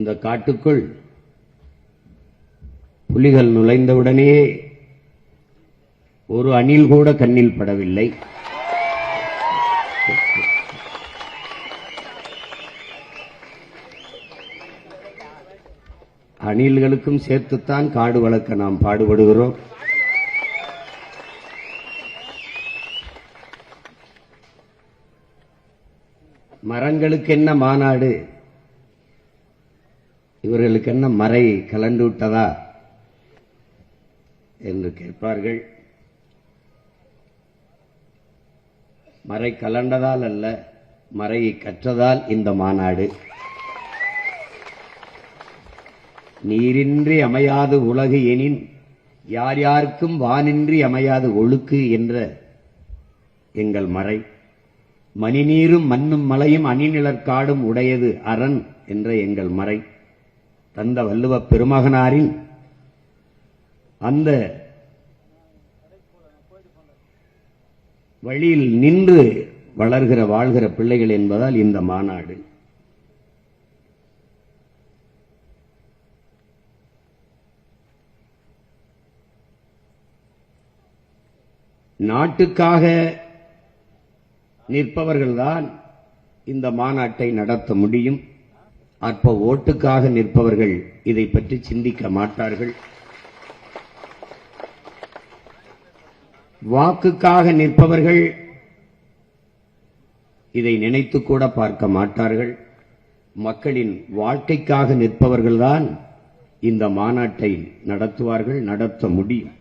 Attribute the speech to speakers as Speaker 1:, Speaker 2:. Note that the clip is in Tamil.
Speaker 1: இந்த காட்டுக்குள் புலிகள் நுழைந்தவுடனே ஒரு அணில் கூட கண்ணில் படவில்லை. அணில்களுக்கும் சேர்த்துத்தான் காடு வளர்க்க நாம் பாடுபடுகிறோம். மரங்களுக்கு என்ன மாநாடு? இவர்களுக்கு என்ன மறை கலந்து விட்டதா என்று கேட்பார்கள். மறை கலண்டதால் அல்ல மறையை கற்றதால் இந்த மாநாடு. நீரின்றி அமையாது உலகு எனின் யார் யாருக்கும் வானின்றி அமையாது ஒழுக்கு என்ற எங்கள் மறை. மணிநீரும் மண்ணும் மலையும் அணிநிலற்காடும் உடையது அரண் என்ற எங்கள் மறை. தந்த வல்லுவ பெருமகனாரின் அந்த வழியில் நின்று வளர்கிற வாழ்கிற பிள்ளைகள் என்பதால் இந்த மாநாடு. நாட்டுக்காக நிற்பவர்கள்தான் இந்த மாநாட்டை நடத்த முடியும். அற்ப ஓட்டுக்காக நிற்பவர்கள் இதை பற்றி சிந்திக்க மாட்டார்கள். வாக்குக்காக நிற்பவர்கள் இதை நினைத்து கூட பார்க்க மாட்டார்கள். மக்களின் வாழ்க்கைக்காக நிற்பவர்கள்தான் இந்த மாநாட்டை நடத்துவார்கள் நடத்த முடியும்.